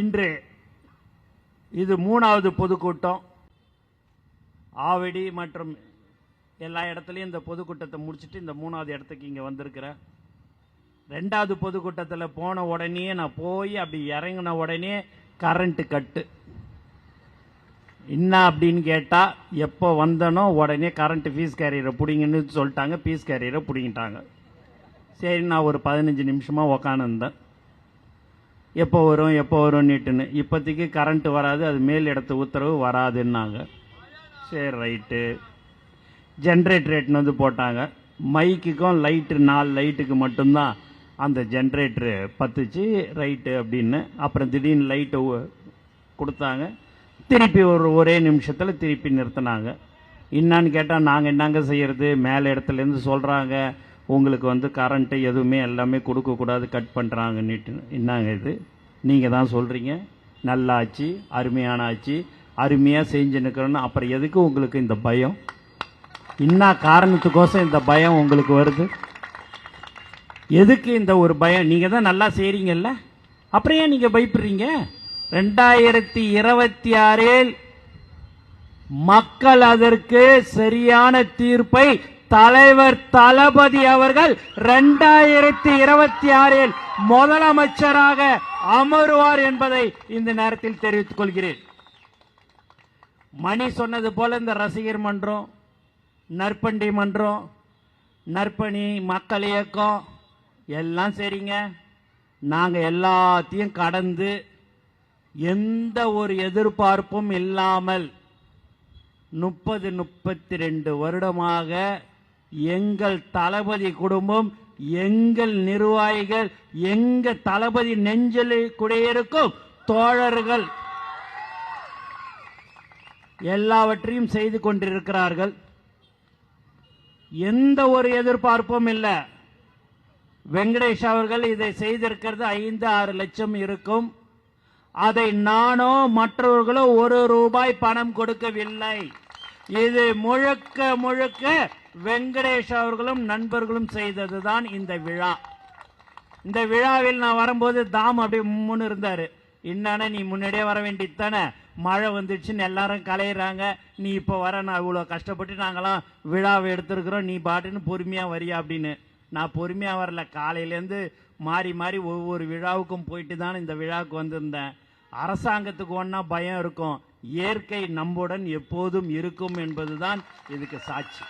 இன்று இது மூணாவது பொதுக்கூட்டம். ஆவடி மற்றும் எல்லா இடத்துலையும் இந்த பொதுக்கூட்டத்தை முடிச்சுட்டு இந்த மூணாவது இடத்துக்கு இங்கே வந்திருக்கிறேன் ரெண்டாவது பொதுக்கூட்டத்தில் போன உடனே நான் போய் அப்படி இறங்கின உடனே கரண்ட்டு கட்டு என்ன அப்படின்னு கேட்டால் எப்போ வந்தனோ உடனே கரண்ட்டு ஃபீஸ் கேரியரை பிடிங்கன்னு சொல்லிட்டாங்க ஃபீஸ் கேரியரை பிடிங்கிட்டாங்க. சரி நான் ஒரு பதினஞ்சு நிமிஷமாக உக்காந்துருந்தேன். எப்போ வரும் எப்போ வரும் நீட்டுன்னு இப்போதைக்கு கரண்ட் வராது அது மேல் இடத்து உத்தரவு வராதுன்னாங்க. சரி ரைட்டு ஜென்ரேட்டர் ரேட்னு வந்து போட்டாங்க. மைக்குக்கும் லைட்டு நாலு லைட்டுக்கு மட்டும்தான் அந்த ஜென்ரேட்டரு பத்துச்சு ரைட்டு அப்படின்னு. அப்புறம் திடீர்னு லைட்டை கொடுத்தாங்க. திருப்பி ஒரு ஒரே நிமிஷத்தில் திருப்பி நிறுத்தினாங்க. என்னான்னு கேட்டால் நாங்கள் என்னங்க செய்கிறது மேலே இடத்துலேருந்து சொல்கிறாங்க உங்களுக்கு வந்து கரண்ட்டு எதுவுமே எல்லாமே கொடுக்கக்கூடாது கட் பண்ணுறாங்கன்னுட்டு என்னங்க இது. நீங்கள் தான் சொல்கிறீங்க நல்லாச்சு அருமையான ஆச்சு அருமையாக செஞ்சு நிற்கிறோன்னு அப்புறம் எதுக்கு உங்களுக்கு இந்த பயம்? என்ன காரணத்துக்கோசம் இந்த பயம் உங்களுக்கு வருது? எதுக்கு இந்த ஒரு பயம்? நீங்கள் தான் நல்லா செய்கிறீங்கல்ல அப்புறம் ஏன் நீங்கள் பயப்படுறீங்க? ரெண்டாயிரத்தி இருபத்தி ஆறில் மக்கள் அதற்கு சரியான தீர்ப்பை தலைவர் தளபதி அவர்கள் ரெண்டாயிரத்தி இருபத்தி ஆறில் முதலமைச்சராக அமருவார் என்பதை இந்த நேரத்தில் தெரிவித்துக் கொள்கிறேன். மணி சொன்னது போல இந்த ரசிகர் மன்றம் நற்பண்டி மன்றம் நற்பணி மக்கள் இயக்கம் எல்லாம் சரிங்க. நாங்கள் எல்லாத்தையும் கடந்து எந்த ஒரு எதிர்பார்ப்பும் இல்லாமல் முப்பது முப்பத்தி ரெண்டு வருடமாக எங்கள் தளபதி குடும்பம் எங்கள் நிர்வாகிகள் எங்க தளபதி நெஞ்சில் குடியிருக்கும் தோழர்கள் எல்லாவற்றையும் செய்து கொண்டிருக்கிறார்கள். எந்த ஒரு எதிர்பார்ப்பும் இல்லை. வெங்கடேஷ் அவர்கள் இதை செய்திருக்கிறது ஐந்து ஆறு லட்சம் இருக்கும். அதை நானோ மற்றவர்களோ ஒரு ரூபாய் பணம் கொடுக்கவில்லை. இது முழுக்க முழுக்க வெங்கடேஷ் அவர்களும் நண்பர்களும் செய்தது தான் இந்த விழா. இந்த விழாவில் நான் வரும்போது தாம் அப்படியே முன்னு இருந்தார். என்னன்னா நீ முன்னாடியே வர வேண்டியது தானே? மழை வந்துடுச்சுன்னு எல்லாரும் கலையிறாங்க. நீ இப்போ வர நான் இவ்வளோ கஷ்டப்பட்டு நாங்களாம் விழாவை எடுத்துருக்குறோம். நீ பாட்டுன்னு பொறுமையாக வரியா? அப்படின்னு. நான் பொறுமையாக வரல. காலையிலேருந்து மாறி மாறி ஒவ்வொரு விழாவுக்கும் போயிட்டு தான் இந்த விழாவுக்கு வந்திருந்தேன். அரசாங்கத்துக்கு ஒன்றா பயம் இருக்கும். இயற்கை நம்முடன் எப்போதும் இருக்கும் என்பதுதான் இதுக்கு சாட்சி.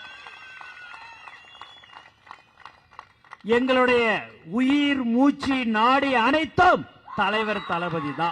எங்களுடைய உயிர் மூச்சு நாடி அனைத்தும் தலைவர் தளபதி தான்.